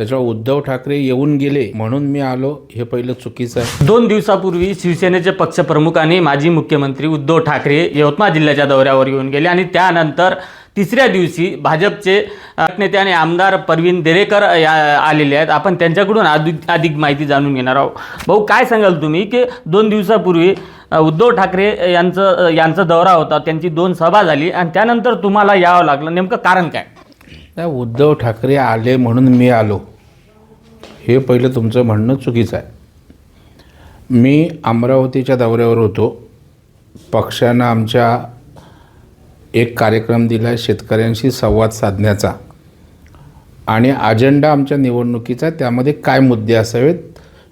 त्याच्यावर उद्धव ठाकरे येऊन गेले म्हणून मी आलो हे पहिलं चुकीचं आहे. दोन दिवसापूर्वी शिवसेनेचे पक्षप्रमुख आणि माजी मुख्यमंत्री उद्धव ठाकरे यवतमाळ जिल्ह्याच्या दौऱ्यावर येऊन गेले आणि त्यानंतर तिसऱ्या दिवशी भाजपचे नेते आणि आमदार परवीन देरेकर या आलेले आहेत. आपण त्यांच्याकडून अधिक अधिक माहिती जाणून घेणार आहोत. भाऊ काय सांगाल तुम्ही की दोन दिवसापूर्वी उद्धव ठाकरे यांचं यांचा दौरा होता त्यांची दोन सभा झाली आणि त्यानंतर तुम्हाला यावं लागलं. नेमकं कारण काय? उद्धव ठाकरे आले म्हणून मी आलो. हे पहिलं तुमचं म्हणणं चुकीचं आहे. मी अमरावतीच्या दौऱ्यावर होतो. पक्षानं आमच्या एक कार्यक्रम दिला आहे शेतकऱ्यांशी संवाद साधण्याचा. आणि अजेंडा आमच्या निवडणुकीचा त्यामध्ये काय मुद्दे असावेत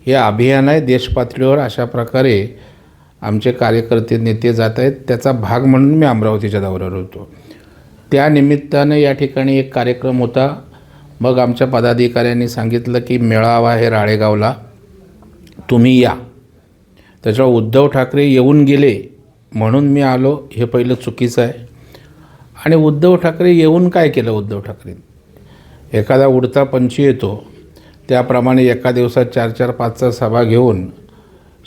हे अभियान आहे. देशपातळीवर अशा प्रकारे आमचे कार्यकर्ते नेते जात आहेत. त्याचा भाग म्हणून मी अमरावतीच्या दौऱ्यावर होतो. त्यानिमित्तानं या ठिकाणी एक कार्यक्रम होता. मग आमच्या पदाधिकाऱ्यांनी सांगितलं की मेळावा आहे राळेगावला तुम्ही या. त्याच्यावर उद्धव ठाकरे येऊन गेले म्हणून मी आलो हे पहिलं चुकीचं आहे. आणि उद्धव ठाकरे येऊन काय केलं उद्धव ठाकरे? एखादा उडता पंची येतो त्याप्रमाणे एका दिवसात चार चार पाच चार सभा घेऊन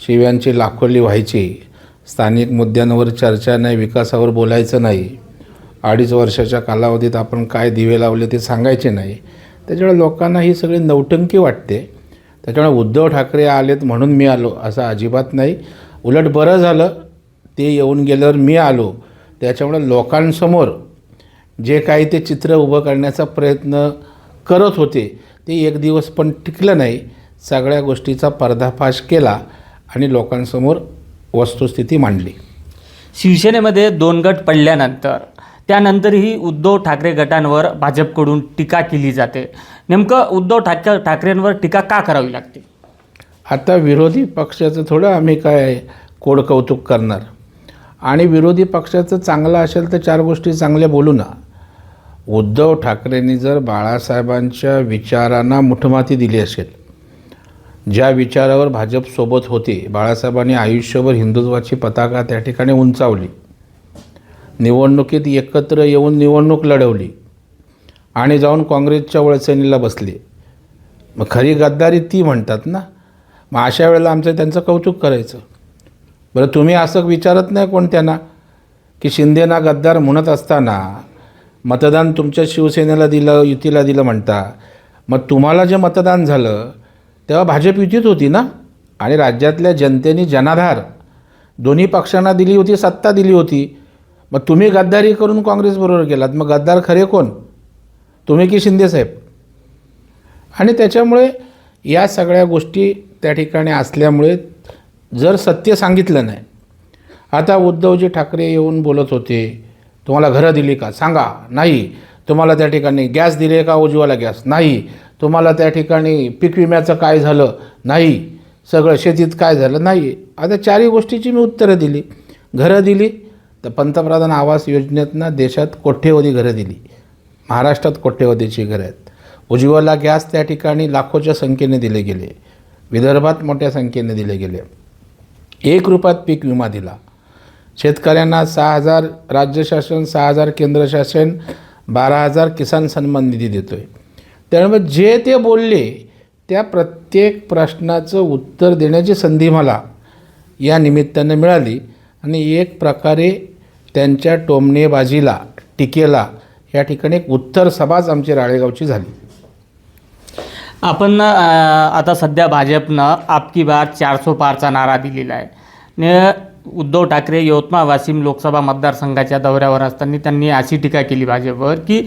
शिव्यांची लाखोली व्हायची. स्थानिक मुद्द्यांवर चर्चा नाही विकासावर बोलायचं नाही. अडीच वर्षाच्या कालावधीत आपण काय दिवे लावले ते सांगायचे नाही. त्याच्यामुळे लोकांना ही सगळी नौटंकी वाटते. त्याच्यामुळे उद्धव ठाकरे आलेत म्हणून मी आलो असं अजिबात नाही. उलट बरं झालं ते येऊन गेल्यावर मी आलो. त्याच्यामुळे लोकांसमोर जे काही ते चित्र उभं करण्याचा प्रयत्न करत होते ते एक दिवस पण टिकलं नाही. सगळ्या गोष्टीचा पर्दाफाश केला आणि लोकांसमोर वस्तुस्थिती मांडली. शिवसेनेमध्ये दोन गट पडल्यानंतर त्यानंतरही उद्धव ठाकरे गटांवर भाजपकडून टीका केली जाते. नेमकं उद्धव ठाकरे ठाकरेंवर टीका का करावी लागते? आता विरोधी पक्षाचं थोडं आम्ही काय कोड कौतुक करणार. आणि विरोधी पक्षाचं चांगलं असेल तर चार गोष्टी चांगल्या बोलू ना. उद्धव ठाकरेंनी जर बाळासाहेबांच्या विचारांना मुठमाती दिली असेल ज्या विचारावर भाजप सोबत होते बाळासाहेबांनी आयुष्यभर हिंदुत्वाची पताका त्या ठिकाणी उंचावली. निवडणुकीत एकत्र येऊन निवडणूक लढवली आणि जाऊन काँग्रेसच्या वळसणीला बसले. मग खरी गद्दारी ती म्हणतात ना. मग अशा वेळेला आमचं त्यांचं कौतुक करायचं. बरं तुम्ही असं विचारत नाही कोण त्यांना? की शिंदेना गद्दार म्हणत असताना मतदान तुमच्या शिवसेनेला दिलं युतीला दिलं म्हणता. मग तुम्हाला जे मतदान झालं तेव्हा भाजप युतीत होती ना? आणि राज्यातल्या जनतेने जनाधार. दोन्ही पक्षांना दिली होती सत्ता दिली होती. मग तुम्ही गद्दारी करून काँग्रेसबरोबर गेलात. मग गद्दार खरे कोण? तुम्ही की शिंदेसाहेब आणि त्याच्यामुळे या सगळ्या गोष्टी त्या ठिकाणी असल्यामुळे जर सत्य सांगितलं नाही आता उद्धवजी ठाकरे येऊन बोलत होते तुम्हाला घरं दिली का? सांगा. नाही. तुम्हाला त्या ठिकाणी गॅस दिले का उज्ज्वला गॅस? नाही. तुम्हाला त्या ठिकाणी पीक विम्याचं काय झालं? नाही. सगळं शेतीत काय झालं? नाही. आता चारही गोष्टीची मी उत्तरं दिली. घरं दिली. तर पंतप्रधान आवास योजनेतनं देशात कोट्यवधी घरं दिली. महाराष्ट्रात कोट्यवधीची घरं आहेत. उज्ज्वला गॅस त्या ठिकाणी लाखोच्या संख्येने दिले गेले. विदर्भात मोठ्या संख्येने दिले गेले. एक रुपयात पीक विमा दिला. शेतकऱ्यांना सहा हजार राज्य शासन सहा हजार केंद्र शासन बारा हजार किसान सन्मान निधी देतो आहे त्यामुळे जे ते बोलले त्या प्रत्येक प्रश्नाचं उत्तर देण्याची संधी मला या निमित्तानं मिळाली. आणि एक प्रकारे त्यांच्या टोमणेबाजीला टीकेला या ठिकाणी एक उत्तर सभाच आमची राळेगावची झाली. आपण आता सध्या भाजपनं आपकी बार चारसो पारचा नारा दिलेला आहे. ने उद्धव ठाकरे यवतमाळ वाशिम लोकसभा मतदारसंघाच्या दौऱ्यावर असताना त्यांनी अशी टीका केली भाजपवर की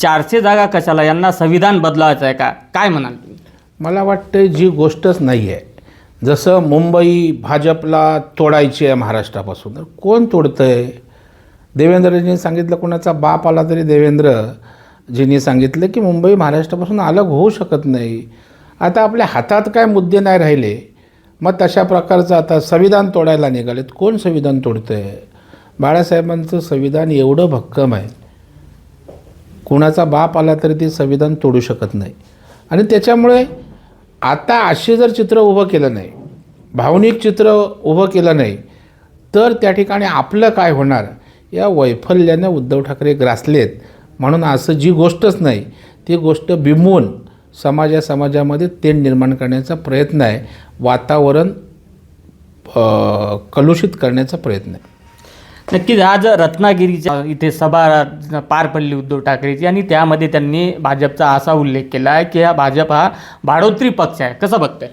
चारशे जागा कशाला यांना संविधान बदलावायचं आहे का? काय म्हणाल तुम्ही? मला वाटतं जी गोष्टच नाही आहे. जसं मुंबई भाजपला तोडायची आहे महाराष्ट्रापासून तर कोण तोडतं आहे देवेंद्रजींनी सांगितलं कोणाचा बाप आला तरी देवेंद्रजींनी सांगितलं की मुंबई महाराष्ट्रापासून अलग होऊ शकत नाही. आता आपल्या हातात काय मुद्दे नाही राहिले. मग तशा प्रकारचं आता संविधान तोडायला निघालेत. कोण संविधान तोडतं आहे बाळासाहेबांचं संविधान एवढं भक्कम आहे. कुणाचा बाप आला तरी ते संविधान तोडू शकत नाही. आणि त्याच्यामुळे आता असे जर चित्र उभं केलं नाही भावनिक चित्र उभं केलं नाही तर त्या ठिकाणी आपलं काय होणार? या वैफल्याने उद्धव ठाकरे ग्रासलेत. म्हणून असं जी गोष्टच नाही ती गोष्ट बिंबवून समाजा समाजामध्ये तेढ निर्माण करण्याचा प्रयत्न आहे. वातावरण कलुषित करण्याचा प्रयत्न आहे. नक्कीच आज रत्नागिरीच्या इथे सभा पार पडली उद्धव ठाकरेची आणि त्यामध्ये त्यांनी भाजपचा असा उल्लेख केला आहे की हा भाजप हा भाडोत्री पक्ष आहे. कसं बघताय?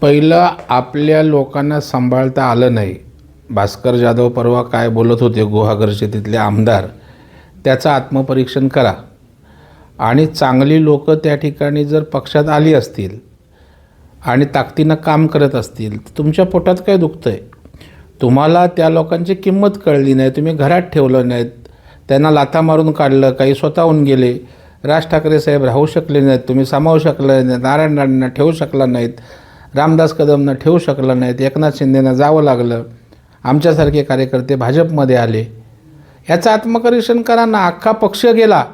पहिलं आपल्या लोकांना सांभाळता आलं नाही. भास्कर जाधव परवा काय बोलत होते गुहागरचे तिथले आमदार त्याचं आत्मपरीक्षण करा. आणि चांगली लोकं त्या ठिकाणी जर पक्षात आली असतील आणि ताकदीनं काम करत असतील तर तुमच्या पोटात काय दुखतं आहे तुम्हाला त्या लोकांची किंमत कळली नाही तुम्ही घरात ठेवलं नाहीत. त्यांना लाथा मारून काढलं काही स्वतःहून गेले. राज ठाकरे साहेब राहू शकले नाहीत तुम्ही सामावू शकले नाहीत नारायण राणेंना ठेवू शकला नाहीत रामदास कदमनं ठेवू शकला नाहीत एकनाथ शिंदेनं जावं लागलं. आमच्यासारखे कार्यकर्ते भाजपमध्ये आले. याचं आत्मकरीक्षण करा ना अख्खा पक्ष गेला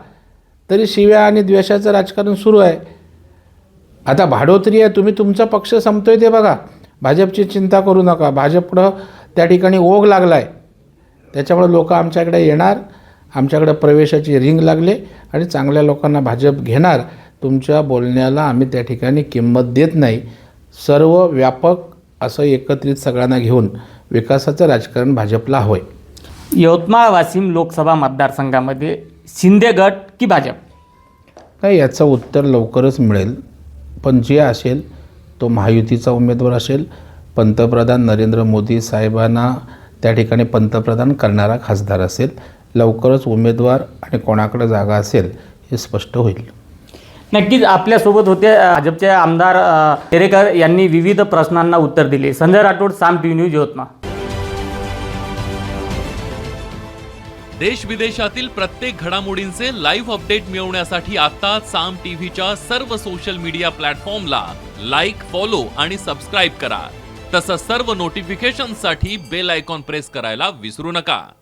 तरी शिव्या आणि द्वेषाचं राजकारण सुरू आहे. आता भाडोत्री आहे तुम्ही तुमचा पक्ष संपतोय ते बघा. भाजपची चिंता करू नका. भाजपकडं त्या ठिकाणी ओघ लागला आहे त्याच्यामुळे लोक आमच्याकडे येणार आमच्याकडे प्रवेशाची रिंग लागले आणि चांगल्या लोकांना भाजप घेणार. तुमच्या बोलण्याला आम्ही त्या ठिकाणी किंमत देत नाही. सर्व व्यापक असं एकत्रित सगळ्यांना घेऊन विकासाचं राजकारण भाजपला हवं आहे यवतमाळ वाशिम लोकसभा मतदारसंघामध्ये शिंदे गट की भाजप? नाही याचं उत्तर लवकरच मिळेल. पण जे असेल तो महायुतीचा उमेदवार असेल पंतप्रधान नरेंद्र मोदी साहेबांना त्या ठिकाणी पंतप्रधान करणारा खासदार असेल लवकरच उमेदवार आणि कोणाकडे जागा असेल हे स्पष्ट होईल. नक्कीच आपल्यासोबत होते भाजपचे आमदार टेरेकर तेरेकर यांनी विविध प्रश्नांना उत्तर दिले. Sanjay Rathod Saam T news Yavatmal. देश विदेशातील प्रत्येक घडामोडींचे लाईव्ह अपडेट मिळवण्यासाठी आता साम टीव्हीच्या सर्व सोशल मीडिया प्लॅटफॉर्मला लाईक फॉलो आणि सबस्क्राईब करा. तसंच सर्व नोटिफिकेशनसाठी बेल आयकॉन प्रेस करायला विसरू नका.